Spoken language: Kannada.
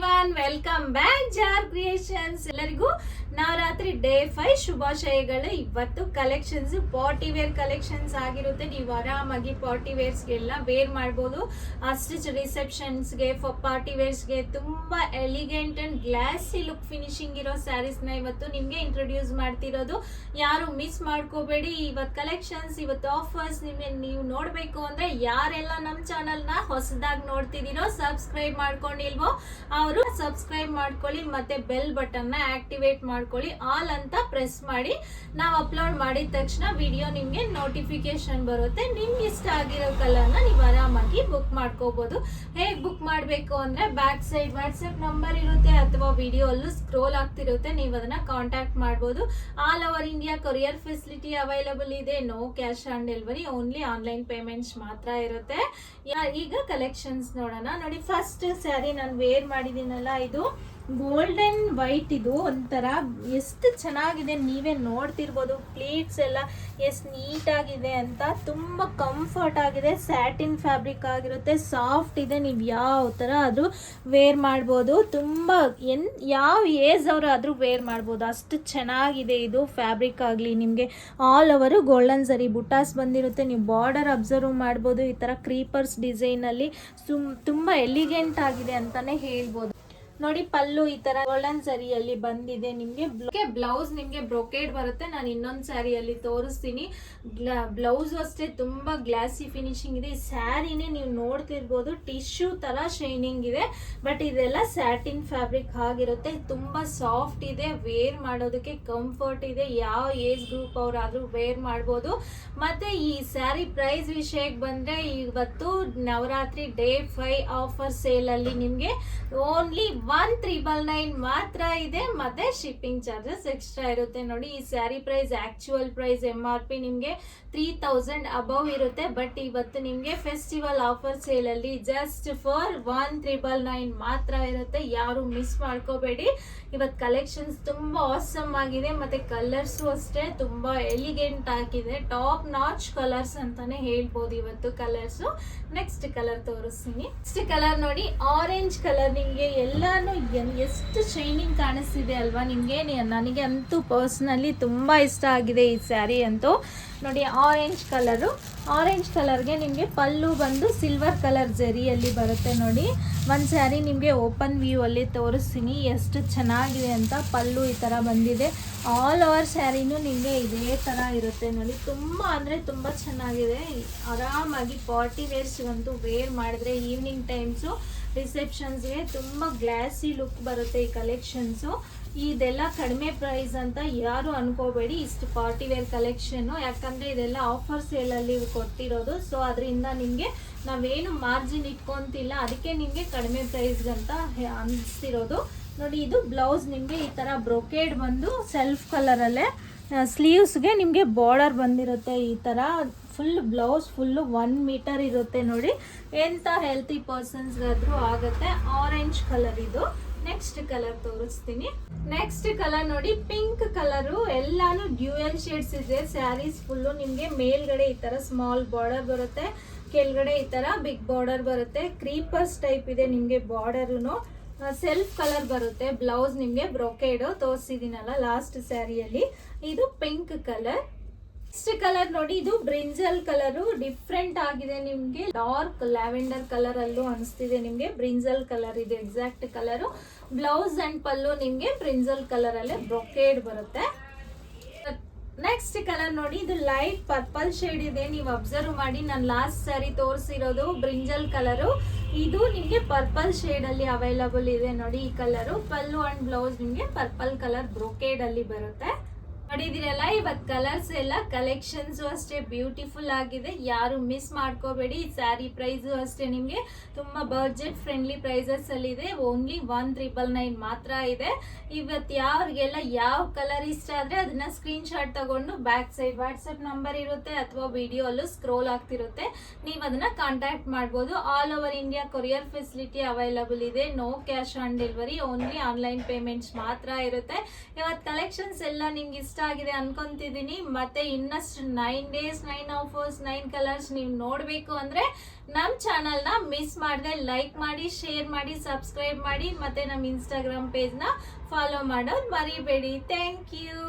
Everyone welcome back Jar creations ಎಲ್ಲರಿಗೂ ನವರಾತ್ರಿ ಡೇ ಫೈವ್ ಶುಭಾಶಯಗಳು. ಇವತ್ತು ಕಲೆಕ್ಷನ್ಸ್ ಪಾರ್ಟಿ ವೇರ್ ಕಲೆಕ್ಷನ್ಸ್ ಆಗಿರುತ್ತೆ. ನೀವು ಆರಾಮಾಗಿ ಪಾರ್ಟಿ ವೇರ್ಸ್ಗೆಲ್ಲ ವೇರ್ ಮಾಡ್ಬೋದು. ಅಸ್ಟಿಚ್ ರಿಸೆಪ್ಷನ್ಸ್ಗೆ ಪಾರ್ಟಿ ವೇರ್ಸ್ಗೆ ತುಂಬಾ elegant and glossy look finishing ಇರೋ ಸ್ಯಾರೀಸ್ನ ಇವತ್ತು ನಿಮಗೆ ಇಂಟ್ರೊಡ್ಯೂಸ್ ಮಾಡ್ತಿರೋದು. ಯಾರು ಮಿಸ್ ಮಾಡ್ಕೋಬೇಡಿ. ಇವತ್ತು ಕಲೆಕ್ಷನ್ಸ್ ಇವತ್ತು ಆಫರ್ಸ್ ನಿಮಗೆ ನೀವು ನೋಡಬೇಕು ಅಂದ್ರೆ ಯಾರೆಲ್ಲ ನಮ್ಮ ಚಾನಲ್ನ ಹೊಸದಾಗಿ ನೋಡ್ತಿದ್ದೀರೋ ಸಬ್ಸ್ಕ್ರೈಬ್ ಮಾಡ್ಕೊಂಡಿಲ್ವೋ, ಅವರು ಸಬ್ಸ್ಕ್ರೈಬ್ ಮಾಡ್ಕೊಳ್ಳಿ. ಮತ್ತೆ ಬೆಲ್ ಬಟನ್ನ ಆಕ್ಟಿವೇಟ್ ಮಾಡ್ಕೊಳ್ಳಿ, ಆಲ್ ಅಂತ ಪ್ರೆಸ್ ಮಾಡಿ. ನಾವು ಅಪ್ಲೋಡ್ ಮಾಡಿದ ತಕ್ಷಣ ವಿಡಿಯೋ ನಿಮಗೆ ನೋಟಿಫಿಕೇಶನ್ ಬರುತ್ತೆ. ನಿಮ್ಗೆ ಇಷ್ಟ ಆಗಿರೋ ಕಲರ್ನ ನೀವು ಆರಾಮಾಗಿ ಬುಕ್ ಮಾಡ್ಕೋಬಹುದು ಹೇಗೆ ಬುಕ್ ಮಾಡಬೇಕು ಅಂದ್ರೆ ಬ್ಯಾಕ್ ಸೈಡ್ ವಾಟ್ಸ್ಆಪ್ ನಂಬರ್ ಇರುತ್ತೆ ಅಥವಾ ವಿಡಿಯೋ ಅಲ್ಲೂ ಸ್ಕ್ರೋಲ್ ಆಗ್ತಿರುತ್ತೆ, ನೀವು ಅದನ್ನ ಕಾಂಟ್ಯಾಕ್ಟ್ ಮಾಡ್ಬೋದು. All over India courier facility available ಇದೆ. No cash on delivery only online payments ಮಾತ್ರ ಇರುತ್ತೆ. ಈಗ ಕಲೆಕ್ಷನ್ಸ್ ನೋಡೋಣ. ನೋಡಿ ಫಸ್ಟ್ ಸ್ಯಾರಿ ನಾನು ವೇರ್ ಮಾಡಿದ್ದೀನಲ್ಲ, ಇದು. ಗೋಲ್ಡನ್ ವೈಟ್ ಇದು ಒಂಥರ ಎಷ್ಟು ಚೆನ್ನಾಗಿದೆ ನೀವೇ ನೋಡ್ತಿರ್ಬೋದು. ಪ್ಲೇಟ್ಸ್ ಎಲ್ಲ ಎಷ್ಟು ನೀಟಾಗಿದೆ ಅಂತ ತುಂಬ ಕಂಫರ್ಟ್ ಆಗಿದೆ. ಸ್ಯಾಟಿನ್ ಫ್ಯಾಬ್ರಿಕ್ ಆಗಿರುತ್ತೆ. ಸಾಫ್ಟ್ ಇದೆ. ನೀವು ಯಾವ ಥರ ಆದರೂ ವೇರ್ ಮಾಡ್ಬೋದು. ತುಂಬ ಎನ್, ಯಾವ ಏಜ್ ಅವರಾದರೂ ವೇರ್ ಮಾಡ್ಬೋದು. ಅಷ್ಟು ಚೆನ್ನಾಗಿದೆ ಇದು ಫ್ಯಾಬ್ರಿಕ್ ಆಗಲಿ. ನಿಮಗೆ ಆಲ್ ಓವರು ಗೋಲ್ಡನ್ ಸರಿ ಬುಟಾಸ್ ಬಂದಿರುತ್ತೆ. ನೀವು ಬಾರ್ಡರ್ ಅಬ್ಸರ್ವ್ ಮಾಡ್ಬೋದು. ಈ ಥರ ಕ್ರೀಪರ್ಸ್ ಡಿಸೈನಲ್ಲಿ ಸುಮ್, ತುಂಬ ಎಲಿಗೆಂಟ್ ಆಗಿದೆ ಅಂತಲೇ ಹೇಳ್ಬೋದು. ನೋಡಿ ಪಲ್ಲು ಈ ತರ ಗೋಲ್ಡನ್ ಸ್ಯಾರಿಯಲ್ಲಿ ಬಂದಿದೆ. ನಿಮ್ಗೆ ಬ್ಲೌಸ್ ನಿಮ್ಗೆ ಬ್ರೊಕೇಡ್ ಬರುತ್ತೆ. ನಾನು ಇನ್ನೊಂದು ಸ್ಯಾರಿಯಲ್ಲಿ ತೋರಿಸ್ತೀನಿ. ಬ್ಲೌಸ್ ಅಷ್ಟೇ ತುಂಬಾ ಗ್ಲಾಸಿ ಫಿನಿಶಿಂಗ್ ಇದೆ. ಈ ಸ್ಯಾರಿನೇ ನೀವು ನೋಡ್ತಿರ್ಬೋದು ಟಿಶ್ಯೂ ತರ ಶೈನಿಂಗ್ ಇದೆ. ಬಟ್ ಇದೆಲ್ಲ ಸ್ಯಾಟಿನ್ ಫ್ಯಾಬ್ರಿಕ್ ಆಗಿರುತ್ತೆ. ತುಂಬಾ ಸಾಫ್ಟ್ ಇದೆ. ವೇರ್ ಮಾಡೋದಕ್ಕೆ ಕಂಫರ್ಟ್ ಇದೆ. ಯಾವ ಏಜ್ ಗ್ರೂಪ್ ಅವರಾದ್ರೂ ವೇರ್ ಮಾಡ್ಬೋದು. ಮತ್ತೆ ಈ ಸ್ಯಾರಿ ಪ್ರೈಸ್ ವಿಷಯಕ್ಕೆ ಬಂದ್ರೆ ಇವತ್ತು Navratri day five offer sale ಅಲ್ಲಿ ನಿಮ್ಗೆ ಓನ್ಲಿ ಒನ್ ತ್ರಿಬಲ್ ನೈನ್ ಮಾತ್ರ ಇದೆ, ಮತ್ತೆ ಶಿಪ್ಪಿಂಗ್ ಚಾರ್ಜಸ್ ಎಕ್ಸ್ಟ್ರಾ ಇರುತ್ತೆ. ನೋಡಿ, ಈ sari price actual price M R P ನಿಮ್ಗೆ ತ್ರೀ ತೌಸಂಡ್ ಅಬವ್ ಇರುತ್ತೆ. ಬಟ್ ಇವತ್ತು ನಿಮ್ಗೆ ಫೆಸ್ಟಿವಲ್ ಆಫರ್ ಸೇಲ್ ಅಲ್ಲಿ just for one triple nine ಮಾತ್ರ ಇರುತ್ತೆ. ಯಾರು ಮಿಸ್ ಮಾಡ್ಕೋಬೇಡಿ. ಇವತ್ತು ಕಲೆಕ್ಷನ್ಸ್ ತುಂಬಾ ಆಸಮ್ ಆಗಿದೆ. ಮತ್ತೆ ಕಲರ್ಸು ಅಷ್ಟೇ, ತುಂಬಾ ಎಲಿಗೆಂಟ್ ಆಗಿದೆ. ಟಾಪ್ ನಾಚ್ ಕಲರ್ಸ್ ಅಂತಾನೆ ಹೇಳ್ಬೋದು ಇವತ್ತು ಕಲರ್ಸು ನೆಕ್ಸ್ಟ್ ಕಲರ್ ತೋರಿಸ್ತೀನಿ. ನೆಕ್ಸ್ಟ್ ಕಲರ್ ನೋಡಿ ಆರೆಂಜ್ ಕಲರ್ ನಿಮ್ಗೆ ಎಲ್ಲಾನು ಎಷ್ಟು ಶೈನಿಂಗ್ ಕಾಣಿಸ್ತಿದೆ ಅಲ್ವಾ ನಿಮಗೆ? ನನಗೆ ಅಂತೂ ಪರ್ಸ್ನಲಿ ತುಂಬಾ ಇಷ್ಟ ಆಗಿದೆ ಈ ಸ್ಯಾರಿ ಅಂತೂ. ನೋಡಿ ಆರೆಂಜ್ ಕಲರು ಆರೆಂಜ್ ಕಲರ್ಗೆ ನಿಮಗೆ ಪಲ್ಲು ಬಂದು ಸಿಲ್ವರ್ ಕಲರ್ ಜರಿಯಲ್ಲಿ ಬರುತ್ತೆ ನೋಡಿ. ಒಂದು ಸ್ಯಾರಿ ನಿಮಗೆ ಓಪನ್ ವ್ಯೂ ಅಲ್ಲಿ ತೋರಿಸ್ತೀನಿ ಎಷ್ಟು ಚೆನ್ನಾಗಿದೆ ಅಂತ ಪಲ್ಲು ಈ ಥರ ಬಂದಿದೆ. ಆಲ್ ಓವರ್ ಸ್ಯಾರಿನೂ ನಿಮಗೆ ಇದೇ ಥರ ಇರುತ್ತೆ ನೋಡಿ. ತುಂಬ ಅಂದರೆ ತುಂಬ ಚೆನ್ನಾಗಿದೆ. ಆರಾಮಾಗಿ ಪಾರ್ಟಿ ವೇರ್ಸ್ಗಂತೂ ವೇರ್ ಮಾಡಿದ್ರೆ ಈವ್ನಿಂಗ್ ಟೈಮ್ಸು ರಿಸೆಪ್ಷನ್ಸ್ಗೆ ತುಂಬ ಗ್ಲಾಸಿ ಲುಕ್ ಬರುತ್ತೆ ಈ ಕಲೆಕ್ಷನ್ಸು ಇದೆಲ್ಲ ಕಡಿಮೆ ಪ್ರೈಸ್ ಅಂತ ಯಾರು ಅನ್ಕೋಬೇಡಿ, ಇಷ್ಟು ಪಾರ್ಟಿ ವೇರ್ ಕಲೆಕ್ಷನ್ನು ಯಾಕಂದರೆ ಇದೆಲ್ಲ ಆಫರ್ ಸೇಲಲ್ಲಿ ಕೊಟ್ಟಿರೋದು. ಸೊ ಅದರಿಂದ ನಿಮಗೆ ನಾವೇನು ಮಾರ್ಜಿನ್ ಇಟ್ಕೊಂತಿಲ್ಲ. ಅದಕ್ಕೆ ನಿಮಗೆ ಕಡಿಮೆ ಪ್ರೈಸ್ಗಂತ ಅನಿಸ್ತಿರೋದು. ನೋಡಿ, ಇದು ಬ್ಲೌಸ್ ನಿಮಗೆ ಈ ಥರ ಬ್ರೊಕೇಡ್ ಬಂದು ಸೆಲ್ಫ್ ಕಲರಲ್ಲೇ ಸ್ಲೀವ್ಸ್ಗೆ ನಿಮಗೆ ಬಾರ್ಡರ್ ಬಂದಿರುತ್ತೆ ಈ ಥರ full blouse full one metre ಇರುತ್ತೆ ನೋಡಿ. ಎಂಥ ಹೆಲ್ತಿ ಪರ್ಸನ್ಸ್ಗಾದ್ರೂ ಆಗುತ್ತೆ. ಆರೆಂಜ್ ಕಲರ್ ಇದು. ನೆಕ್ಸ್ಟ್ ಕಲರ್ ತೋರಿಸ್ತೀನಿ. ನೆಕ್ಸ್ಟ್ ಕಲರ್ ನೋಡಿ ಪಿಂಕ್ ಕಲರು ಎಲ್ಲಾನು ಡ್ಯೂಯಲ್ ಶೇಡ್ಸ್ ಇದೆ. ಸ್ಯಾರೀಸ್ ಫುಲ್ಲು ನಿಮಗೆ ಮೇಲ್ಗಡೆ ಈ ತರ ಸ್ಮಾಲ್ ಬಾರ್ಡರ್ ಬರುತ್ತೆ. ಕೆಳಗಡೆ ಈ ತರ ಬಿಗ್ ಬಾರ್ಡರ್ ಬರುತ್ತೆ. ಕ್ರೀಪರ್ಸ್ ಟೈಪ್ ಇದೆ ನಿಮಗೆ ಬಾರ್ಡರುನು ಸೆಲ್ಫ್ ಕಲರ್ ಬರುತ್ತೆ. ಬ್ಲೌಸ್ ನಿಮಗೆ ಬ್ರೊಕೇಡು ತೋರಿಸಿದ್ದೀನಲ್ಲ ಲಾಸ್ಟ್ ಸ್ಯಾರಿಯಲ್ಲಿ ಇದು ಪಿಂಕ್ ಕಲರ್ ನೆಕ್ಸ್ಟ್ ಕಲರ್ ನೋಡಿ, ಇದು ಬ್ರಿಂಜಲ್ ಕಲರ್. ಡಿಫ್ರೆಂಟ್ ಆಗಿದೆ ನಿಮ್ಗೆ. ಡಾರ್ಕ್ ಲ್ಯಾವೆಂಡರ್ ಕಲರ್ ಅಲ್ಲೂ ಅನಿಸ್ತಿದೆ ನಿಮ್ಗೆ. ಬ್ರಿಂಜಲ್ ಕಲರ್ ಇದು, exact colour. Blouse and pallu ನಿಮ್ಗೆ ಬ್ರಿಂಜಲ್ ಕಲರ್ ಅಲ್ಲೇ ಬ್ರೊಕೇಡ್ ಬರುತ್ತೆ. ನೆಕ್ಸ್ಟ್ ಕಲರ್ ನೋಡಿ, ಇದು ಲೈಟ್ ಪರ್ಪಲ್ ಶೇಡ್ ಇದೆ. ನೀವು ಅಬ್ಸರ್ವ್ ಮಾಡಿ, ನಾನು ಲಾಸ್ಟ್ ಸಾರಿ ತೋರಿಸಿರೋದು ಬ್ರಿಂಜಲ್ ಕಲರು. ಇದು ನಿಮಗೆ ಪರ್ಪಲ್ ಶೇಡ್ ಅಲ್ಲಿ ಅವೈಲಬಲ್ ಇದೆ ನೋಡಿ ಈ ಕಲರು. ಪಲ್ಲು ಅಂಡ್ ಬ್ಲೌಸ್ ನಿಮಗೆ ಪರ್ಪಲ್ ಕಲರ್ ಬ್ರೊಕೇಡ್ ಅಲ್ಲಿ ಬರುತ್ತೆ. ನೋಡಿದಿರಲ್ಲ ಇವತ್ತು ಕಲರ್ಸ್ ಎಲ್ಲ ಕಲೆಕ್ಷನ್ಸ್ ಅಷ್ಟೇ ಬ್ಯೂಟಿಫುಲ್ ಆಗಿದೆ. ಯಾರು ಮಿಸ್ ಮಾಡ್ಕೋಬೇಡಿ. ಸ್ಯಾರಿ ಪ್ರೈಸು ಅಷ್ಟೇ ನಿಮಗೆ. ತುಂಬಾ ಬಜೆಟ್ ಫ್ರೆಂಡ್ಲಿ ಪ್ರೈಸಸ್ ಅಲ್ಲಿ ಇದೆ ಓನ್ಲಿ ಒನ್ ತ್ರಿಬಲ್ ನೈನ್ ಮಾತ್ರ ಇದೆ. ಇವತ್ತು ಯಾರಿಗೆಲ್ಲ ಯಾವ ಕಲರ್ ಇಷ್ಟ ಆದ್ರೆ ಅದನ್ನ ಸ್ಕ್ರೀನ್ ಶಾಟ್ ತಗೊಂಡು ಬ್ಯಾಕ್ ಸೈಡ್ ವಾಟ್ಸಪ್ ನಂಬರ್ ಇರುತ್ತೆ ಅಥವಾ ವಿಡಿಯೋ ಅಲ್ಲೂ ಸ್ಕ್ರೋಲ್ ಆಗ್ತಿರುತ್ತೆ. ನೀವು ಅದನ್ನ ಕಾಂಟ್ಯಾಕ್ಟ್ ಮಾಡ್ಬೋದು. All over India courier facility available ಇದೆ. No cash on delivery only online payments ಮಾತ್ರ ಇರುತ್ತೆ. ಇವತ್ತು ಕಲೆಕ್ಷನ್ಸ್ ಎಲ್ಲ ನಿಮ್ಗೆ ಇಷ್ಟ ಇಷ್ಟ ಆಗಿದೆ ಅನ್ಕೊಂತಿದ್ದೀನಿ ಮತ್ತೆ ಇನ್ನಷ್ಟು nine days nine offers nine colours ನೀವು ನೋಡಬೇಕು ಅಂದ್ರೆ ನಮ್ಮ ಚಾನಲ್ನ ಮಿಸ್ ಮಾಡದೆ ಲೈಕ್ ಮಾಡಿ ಶೇರ್ ಮಾಡಿ ಸಬ್ಸ್ಕ್ರೈಬ್ ಮಾಡಿ, ಮತ್ತೆ ನಮ್ಮ ಇನ್ಸ್ಟಾಗ್ರಾಮ್ ಪೇಜ್ನ ಫಾಲೋ ಮಾಡೋದು ಮರಿಬೇಡಿ. Thank you